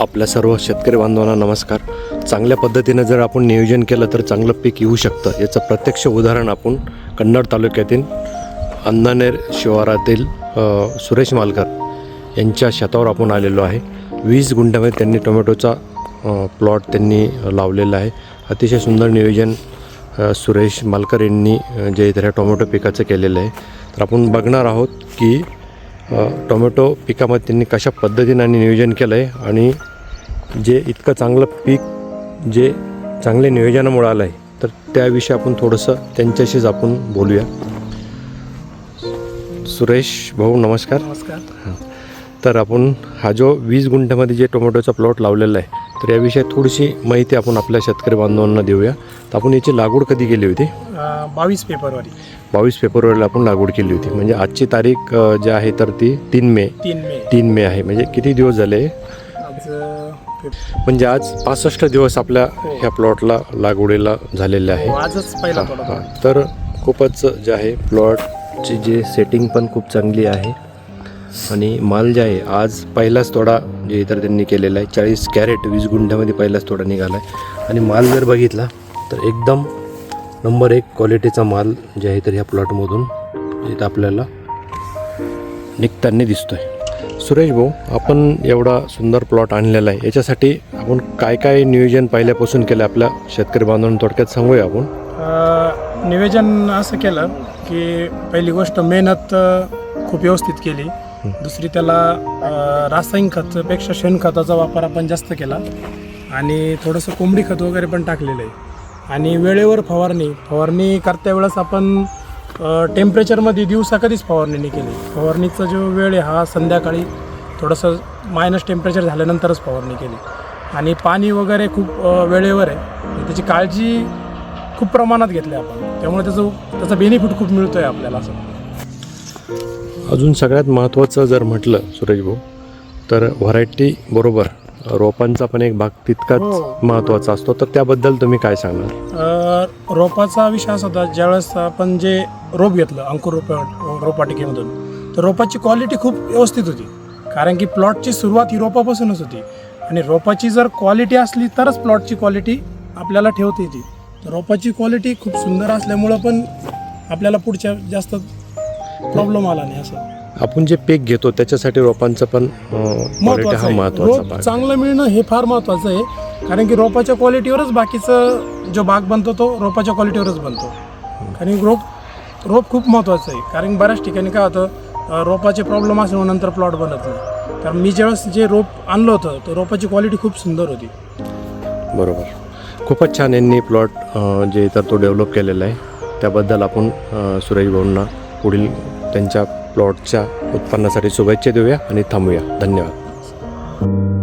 आपल्या सर्व शेतकरी बांधवांना नमस्कार. चांगल्या पद्धतीनं जर आपण नियोजन केलं तर चांगलं पीक येऊ शकतं. याचं प्रत्यक्ष उदाहरण आपण कन्नड तालुक्यातील अंदानेर शिवारातील सुरेश मालकर यांच्या शेतावर आपण आलेलो आहे. वीस गुंठ्यामध्ये त्यांनी टोमॅटोचा प्लॉट त्यांनी लावलेला आहे. अतिशय सुंदर नियोजन सुरेश मालकर यांनी जे इथे टोमॅटो पिकाचं केलेलं आहे तर आपण बघणार आहोत की टोमॅटो पिकामध्ये त्यांनी कशा पद्धतीनं आणि नियोजन केलं आहे आणि जे इतकं चांगलं पीक जे चांगले नियोजनामुळे आलं आहे तर त्याविषयी आपण थोडंसं त्यांच्याशीच आपण बोलूया. सुरेश भाऊ नमस्कार. नमस्कार. तर आपण हा जो वीस गुंठ्यामध्ये जे टोमॅटोचा प्लॉट लावलेला आहे तर याविषयी थोडीशी माहिती आपण आपल्या शेतकरी बांधवांना देऊया. तर आपण याची लागवड कधी केली होती? बावीस फेब्रुवारी. बावीस फेब्रुवारीला आपण लागवड केली होती. म्हणजे आजची तारीख जी आहे तर ती तीन मे. तीन मे. तीन मे आहे. म्हणजे किती दिवस झाले? म्हणजे आज पासष्ट दिवस आपल्या ह्या प्लॉटला लागवडीला झालेले आहे. हो, आजच पहिला हा, हा. तर खूपच जे आहे प्लॉटची जे सेटिंग पण खूप चांगली आहे. आणि माल जे आहे आज पहिलाच तोडा जे इतर त्यांनी केलेला आहे. चाळीस कॅरेट वीस गुंठ्यामध्ये पहिलाच तोडा निघाला आहे. आणि माल जर बघितला तर एकदम नंबर एक क्वालिटीचा माल जे आहे तर ह्या प्लॉटमधून इथं आपल्याला निघताना दिसतो आहे सुरेश भाऊ आपण एवढा सुंदर प्लॉट आणलेला आहे. याच्यासाठी आपण काय काय नियोजन पहिल्यापासून केलं आपल्या शेतकरी बांधवांना थोडक्यात सांगूया आपण? नियोजन असं केलं की पहिली गोष्ट मेहनत खूप व्यवस्थित केली. दुसरी त्याला अं, रासायनिक खतापेक्षा शेणखताचा वापर आपण जास्त केला. आणि थोडंसं कोंबडी खत वगैरे पण टाकलेलं आहे. आणि वेळेवर फवारणी फवारणी करत्या वेळेस आपण टेम्परेचरमध्ये दिवसा कधीच फवारणी नाही केली. फवारणीचा जो वेळ आहे हा संध्याकाळी थोडंसं मायनस टेम्परेचर झाल्यानंतरच फवारणी केली. आणि पाणी वगैरे खूप अ, वेळेवर आहे. त्याची काळजी खूप प्रमाणात घेतली आपण. त्यामुळे त्याचं त्याचा बेनिफिट खूप मिळतो आहे आपल्याला असं. अजून सगळ्यात महत्त्वाचं जर म्हटलं सुरेश भाऊ तर व्हरायटी बरोबर रोपांचा पण एक भाग तितकाच हो. महत्त्वाचा असतो. तर त्याबद्दल तुम्ही काय सांगणार? रोपाचा विषय असा होता ज्यावेळेस आपण जे रोप घेतलं अंकुर रोप रोपवाटिकेमधून तर रोपाची क्वालिटी खूप व्यवस्थित होती. कारण की प्लॉटची सुरुवात ही रोपापासूनच होती. आणि रोपाची जर क्वालिटी असली तरच प्लॉटची क्वालिटी आपल्याला ठेवता येते. तर रोपाची क्वालिटी खूप सुंदर असल्यामुळं पण आपल्याला पुढच्या जास्त प्रॉब्लेम आला नाही असं. आपण जे पीक घेतो त्याच्यासाठी रोपांचं पण क्वालिटी महत्वाचं आहे. रोप भाग. चांगलं मिळणं हे फार महत्वाचं आहे. कारण की रोपाच्या क्वालिटीवरच बाकीचं जो बाग बनतो तो रोपाच्या क्वालिटीवरच बनतो. कारण रोप रोप खूप महत्वाचं आहे. कारण बऱ्याच ठिकाणी काय होतं अं, रोपाचे प्रॉब्लेम असल्यामुळे नंतर प्लॉट बनत नाही. तर मी ज्यावेळेस जे रोप आणलं होतं तर रोपाची क्वालिटी खूप सुंदर होती. बरोबर. खूपच छान यांनी प्लॉट जे इतर तो डेव्हलप केलेला आहे. त्याबद्दल आपण अ, सुरेश भाऊंना पुढील त्यांच्या प्लॉटच्या उत्पन्नासाठी शुभेच्छा देऊया आणि थांबूया. धन्यवाद.